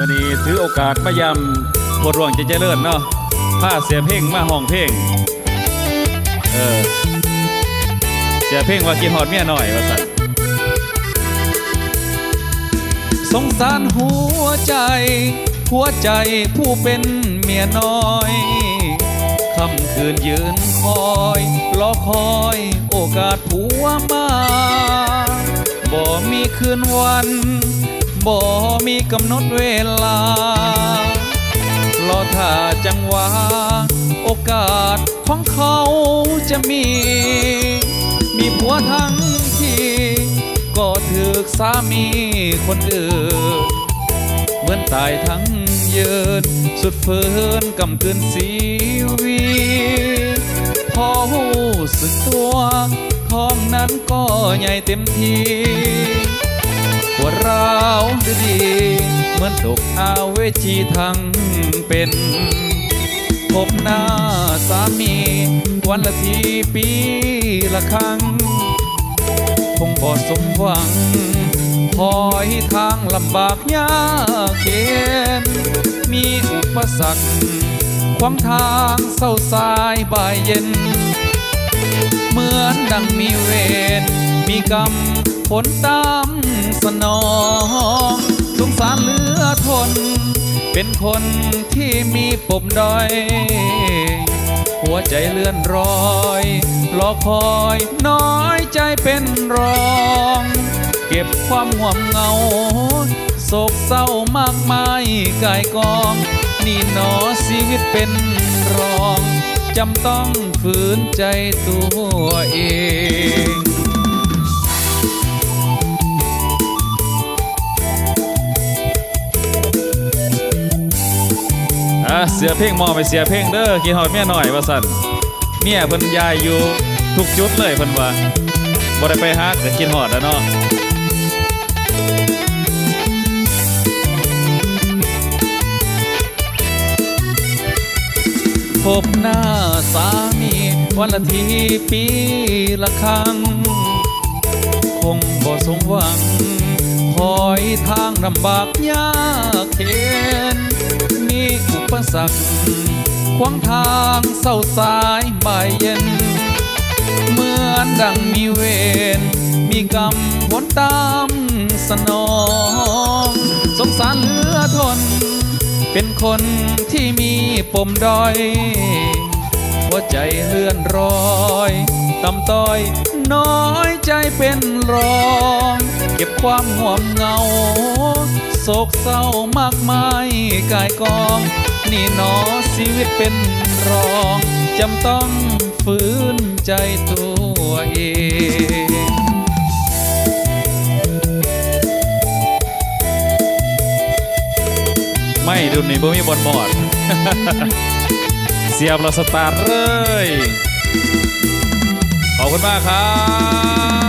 มื่อนี้ถือโอกาสมายำบทรวงใจะเจริญเนาะผ้าเสียเพ่งมาห้องเพ่งเออเสียเพ่งว่ากินหอดเมียหน่อยว่าสันสงสารหัวใจ หัวใจผู้เป็นเมียน้อยค่ำคืนยืนคอยรอคอยโอกาสผัวมาบ่มีคืนวัน บ่มีกำหนดเวลารอถ้าจังหวะโอกาสของเขาจะมี มีผัวทั้งทีก็ถึกสามีคนอื่น เหมือนตายทั้งยืน สุดเฟินกำกืนสีวีพอหูสึกตัวท้องนั้นก็ใหญ่เต็มทีปวดร้า ดีดี เหมือนตกอาเวจีทั้งเป็นพบหน้าสามี วันละทีปีละครั้ง คงบ่สมหวังคอยทางลำบากยากเข็นมีอุปสรรคขวางทางเศร้าสายบ่ายเย็น เหมือนดังมีเวรมีกรรม ผลตามสนองสงสารเหลือทน เป็นคนที่มีปมด้อย หัวใจเลื่อนรอย รอคอยน้อยใจเป็นรอง เก็บความห่วงเงาโศกเศร้ามากมายกายกอง นี่หนอชีวิตเป็นรอง จำต้องฝืนใจตัวเอง เสียเพ่งมอไปเสียเพ่งเด้อกินหอดเมียหน่อยว่าสันเมียเพิ่นยายอยู่ทุกจุดเลยเพิ่นว่าบ่ได้ไปฮักก็กินหอดแล้วเนาะพบหน้าสามีวันละทีปีละครั้ง คงบ่สมหวังคอยทางลำบากยากเข็น ปสรรคขวางทางเศร้าสายบ่ายเย็น เหมือนดังมีเวรมีกรรมผลตามสนอง สงสารเหลือทน เป็นคนที่มีปมด้อย หัวใจเลื่อนรอยต่ำต้อย น้อยใจเป็นรอง เก็บความห่วงเหงา โศกเศร้ามากมายกายกอง นี่หนอชีวิตเป็นรองจำต้องฝืนใจตัวเองไม่ดุนี่บ่มีบอลบอด เสียบเราสตาร์เลย ขอบคุณมากครับ